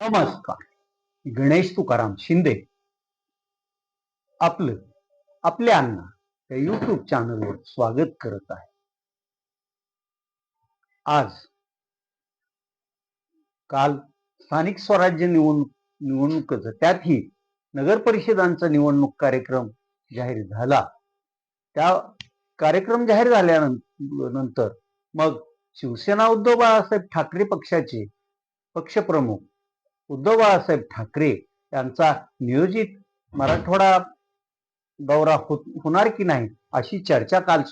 नमस्कार. गणेश तुकाराम शिंदे. आपलं आपल्या अण्णा या युट्यूब चॅनलवर स्वागत करत आहे. आज काल स्थानिक स्वराज्य निवडणूक निवडणुकीचं त्यातही नगर परिषदांचा निवडणूक कार्यक्रम जाहीर झाला. त्या कार्यक्रम जाहीर झाल्यानंतर मग शिवसेना उद्धव बाळासाहेब ठाकरे पक्षाचे पक्षप्रमुख उद्धव बाळासाहेब ठाकरे यांचा नियोजित मराठवाडा दौरा होत होणार की नाही अशी चर्चा काल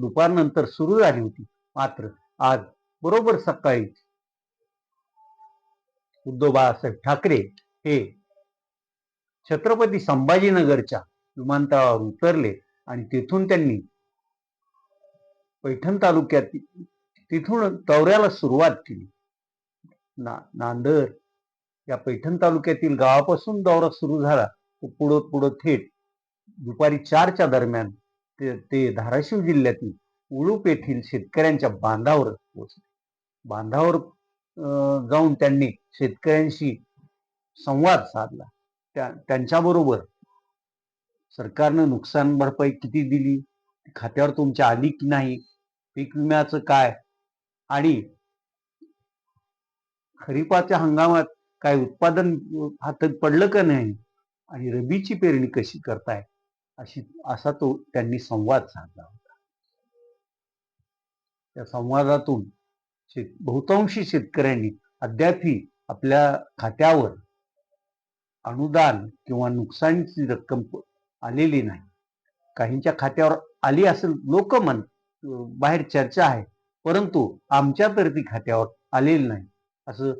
दुपारनंतर सुरू झाली होती. मात्र आज बरोबर सकाळी उद्धव बाळासाहेब ठाकरे हे छत्रपती संभाजीनगरच्या विमानतळावर उतरले आणि तिथून त्यांनी पैठण तालुक्यात तिथून दौऱ्याला सुरुवात केली. ना नांदर या पैठण तालुक्यातील गावापासून दौरा सुरू झाला तो पुढं पुढं थेट दुपारी चारच्या दरम्यान ते ते धाराशिव जिल्ह्यातील उळूप येथील शेतकऱ्यांच्या बांधावर पोहोचले. बांधावर अं, जाऊन त्यांनी शेतकऱ्यांशी संवाद साधला. त्या त्यांच्याबरोबर सरकारनं नुकसान भरपाई किती दिली खात्यावर तुमच्या आली की नाही पीक विम्याचं काय आणि खरीपाच्या हंगामात काय उत्पादन हातात पडलं का नाही आणि रबीची पेरणी कशी करताय अशी असा तो त्यांनी संवाद साधला होता. त्या संवादातून शेत बहुतांशी शेतकऱ्यांनी अद्यापही आपल्या खात्यावर अनुदान किंवा नुकसानीची रक्कम आलेली नाही. काहींच्या खात्यावर आली असेल लोक म्हण बाहेर चर्चा आहे परंतु आमच्या तर्फे खात्यावर आलेली नाही. असं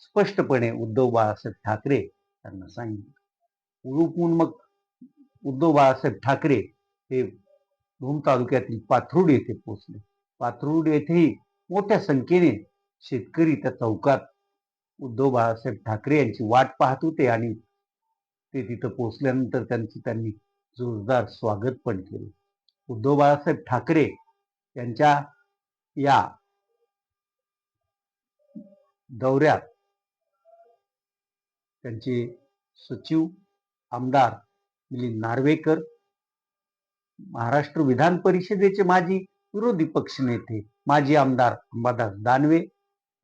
स्पष्टपणे उद्धव बाळासाहेब ठाकरे त्यांना सांगितलं. उळुकून मग उद्धव बाळासाहेब ठाकरे हे भूम तालुक्यातील पाथरुड येथे पोचले पाथरुड येथेही मोठ्या संख्येने शेतकरी त्या चौकात उद्धव बाळासाहेब ठाकरे यांची वाट पाहत होते आणि ते तिथं पोचल्यानंतर त्यांची त्यांनी जोरदार स्वागत पण केले. उद्धव बाळासाहेब ठाकरे यांच्या या दौऱ्यात त्यांचे सचिव आमदार मिलिंद नार्वेकर महाराष्ट्र विधान परिषदेचे माजी विरोधी पक्षनेते माजी आमदार अंबादास दानवे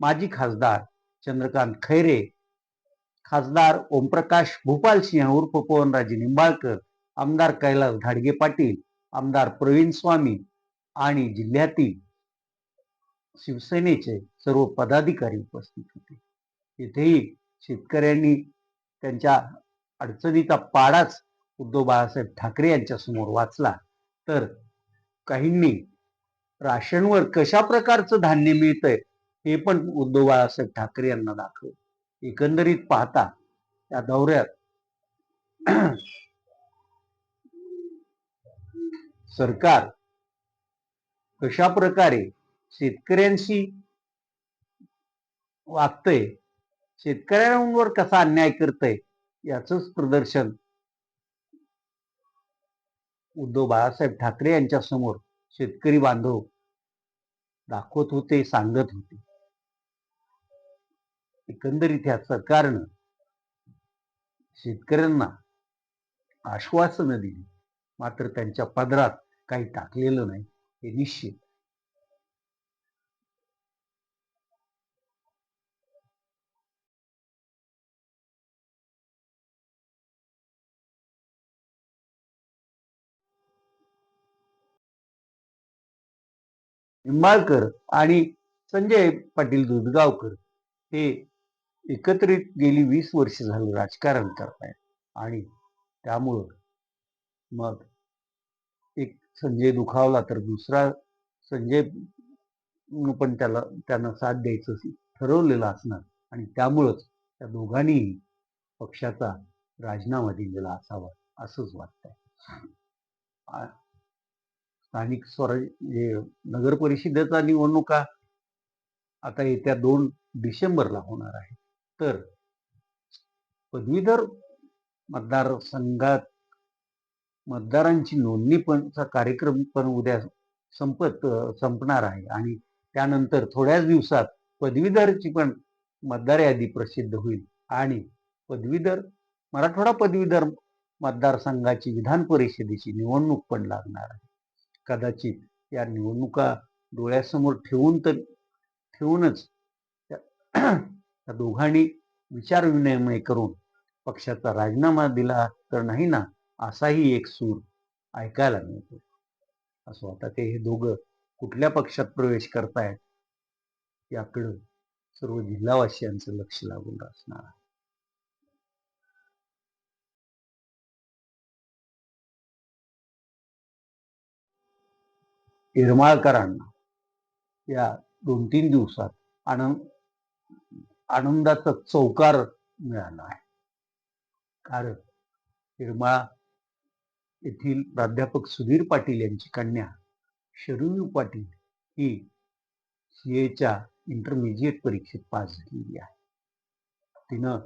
माजी खासदार चंद्रकांत खैरे खासदार ओमप्रकाश भूपाल सिंह उर्फ पवनराजे निंबाळकर आमदार कैलास घाडगे पाटील आमदार प्रवीण स्वामी आणि जिल्ह्यातील शिवसेनेचे सर्व पदाधिकारी उपस्थित होते. येथेही शेतकऱ्यांनी त्यांच्या अडचणीचा पाडाच उद्धव बाळासाहेब ठाकरे यांच्या समोर वाचला. तर काहींनी राशनवर कशा प्रकारचं धान्य मिळतंय हे पण उद्धव बाळासाहेब ठाकरे यांना दाखवलं. एकंदरीत पाहता त्या दौऱ्यात सरकार कशा प्रकारे शेतकऱ्यांशी वागतंय शेतकऱ्यांवर कसा अन्याय करतंय याच प्रदर्शन. उद्धव बाळासाहेब ठाकरे यांच्या समोर शेतकरी बांधव दाखवत होते सांगत होते. एकंदरीत ह्या सरकारनं शेतकऱ्यांना आश्वासनं दिली. मात्र त्यांच्या पदरात काही टाकलेलं नाही. हे निश्चित निंबाळकर आणि संजय पाटील दुधगावकर हे एकत्रित गेली वीस वर्ष झालं राजकारण करतायत. आणि त्यामुळं मग एक संजय दुखावला तर दुसरा संजय न पण त्याला त्यांना साथ द्यायचं ठरवलेलं असणार. आणि त्यामुळंच त्या दोघांनीही पक्षाचा राजीनामा दिलेला असावा असंच वाटतंय. स्थानिक स्वराज हे नगर परिषदेचा निवडणुका आता येत्या दोन डिसेंबरला होणार आहे तर पदवीधर मतदारसंघात मतदारांची नोंदणी पणचा कार्यक्रम पण उद्या संपत संपणार आहे. आणि त्यानंतर थोड्याच दिवसात पदवीधरची पण मतदार यादी प्रसिद्ध होईल. आणि पदवीधर मराठवाडा पदवीधर मतदारसंघाची विधान परिषदेची निवडणूक पण लागणार आहे. कदाचित या निवडणुका डोळ्यासमोर ठेवून तर ठेवूनच त्या त्या दोघांनी विचारविनिमय करून पक्षाचा राजीनामा दिला तर नाही ना असाही एक सूर ऐकायला मिळतो असं आता ते हे दोघं कुठल्या पक्षात प्रवेश करतायत याकडं सर्व जिल्हावासियांचं लक्ष लागून असणार आहे. येरमाळकरांना या दोन तीन दिवसात आनंद आनंदाचा चौकार मिळाला आहे. कारण येरमाळा येथील प्राध्यापक सुधीर पाटील यांची कन्या शरयू पाटील ही सीएच्या इंटरमिजिएट परीक्षेत पास झालेली आहे. तिनं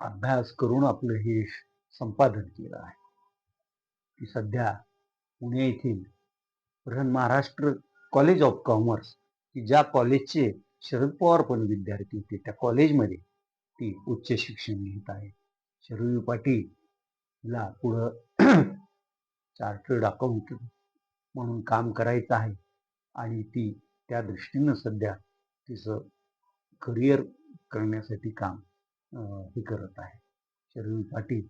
अभ्यास करून आपलं हे यश संपादन केलं आहे. ती सध्या पुणे येथील महाराष्ट्र कॉलेज ऑफ कॉमर्स की ज्या कॉलेजचे शरद पवार पण विद्यार्थी होते त्या कॉलेजमध्ये ती उच्च शिक्षण घेत आहे. शरयू पाटीलला पुढं चार्टर्ड अकाउंट म्हणून काम करायचं आहे. आणि ती त्या दृष्टीनं सध्या तिचं करिअर करण्यासाठी काम हे करत आहे. शरयू पाटील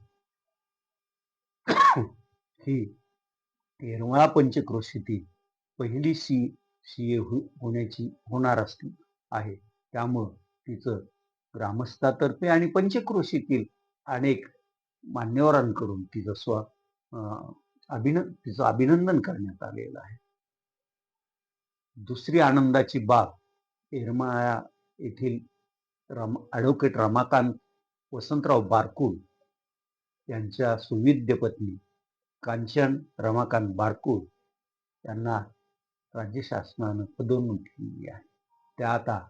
ही येरमाळा पंचक्रोशीतील पहिली सी सी ए होण्याची होणार असते आहे. त्यामुळं तिचं ग्रामस्थातर्फे आणि पंचक्रोशीतील अनेक मान्यवरांकडून तिचं स्व अभिन तिचं अभिनंदन करण्यात आलेलं आहे. दुसरी आनंदाची बाब येरमाळा येथील राम ॲडव्होकेट रमाकांत वसंतराव बारकुल यांच्या सुविद्य पत्नी कांचन रमाकांत बारकूर यांना राज्य शासनानं पदोन्नत दिली आहे. त्या आता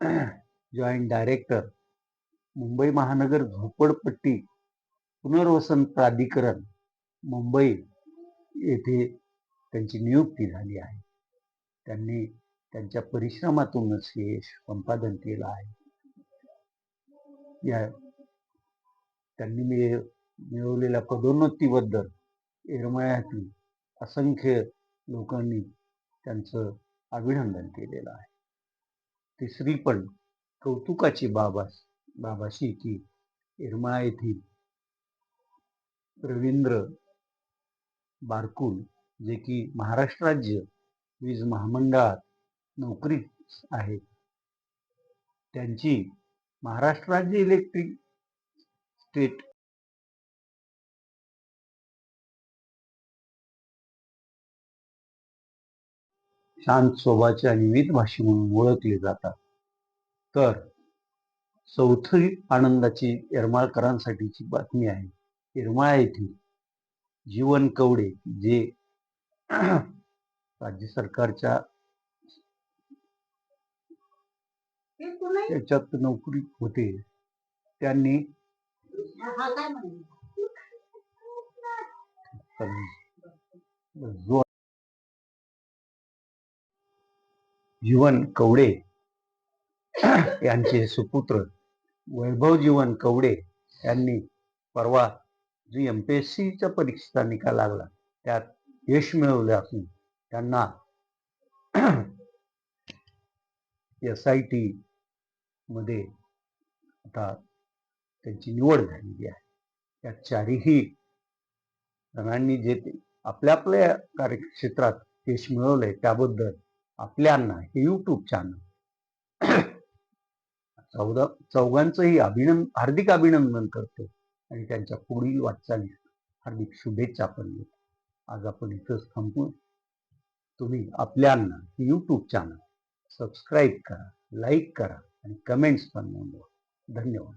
जॉईंट डायरेक्टर मुंबई महानगर झोपडपट्टी पुनर्वसन प्राधिकरण मुंबई येथे त्यांची नियुक्ती झाली आहे. त्यांनी त्यांच्या परिश्रमातूनच हे यश संपादन केलं आहे. या त्यांनी मी मिळवलेल्या पदोन्नतीबद्दल येरमळ्यातील असंख्य लोकांनी त्यांचं अभिनंदन केलेलं आहे. तिसरी पण कौतुकाची बाबास बाबाशी की येरमाळा येथील रवींद्र बारकुल जे की महाराष्ट्र राज्य वीज महामंडळात नोकरीत आहेत त्यांची महाराष्ट्र राज्य इलेक्ट्रिक स्टेट शांत स्वभावाचे आणि मितभाषी म्हणून ओळखले जातात. तर चौथी आनंदाची येरमाळकरांसाठीची बातमी आहे. येरमाळा येथील जीवन कवडे जे राज्य सरकारच्या याच्यात नोकरी होते त्यांनी जो जीवन कवडे यांचे सुपुत्र वैभव जीवन कवडे यांनी परवा जी एम पी एस सीचा परीक्षेचा निकाल लागला त्यात यश मिळवले असून त्यांना एस आय टी मध्ये आता त्यांची निवड झालेली आहे. त्या चारही जणांनी जे ते आपल्या आपल्या कार्यक्षेत्रात यश मिळवलंय त्याबद्दल आपल्यांना हे युट्यूब चॅनल चौदा चौघांचंही अभिनंदन हार्दिक अभिनंदन करतो आणि त्यांच्या पुढील वाटचालीस हार्दिक शुभेच्छा पण देतो. आज आपण इथंच थांबू. तुम्ही आपल्यांना हे युट्यूब चॅनल सबस्क्राईब करा लाईक करा आणि कमेंट्स पण नोंदवा. धन्यवाद.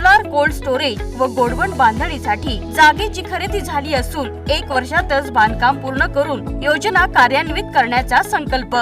सोलार कोल्ड स्टोरेज व गोडवण बांधणीसाठी जागेची खरेदी झाली असून एक वर्षातच बांधकाम पूर्ण करून योजना कार्यान्वित करण्याचा संकल्प.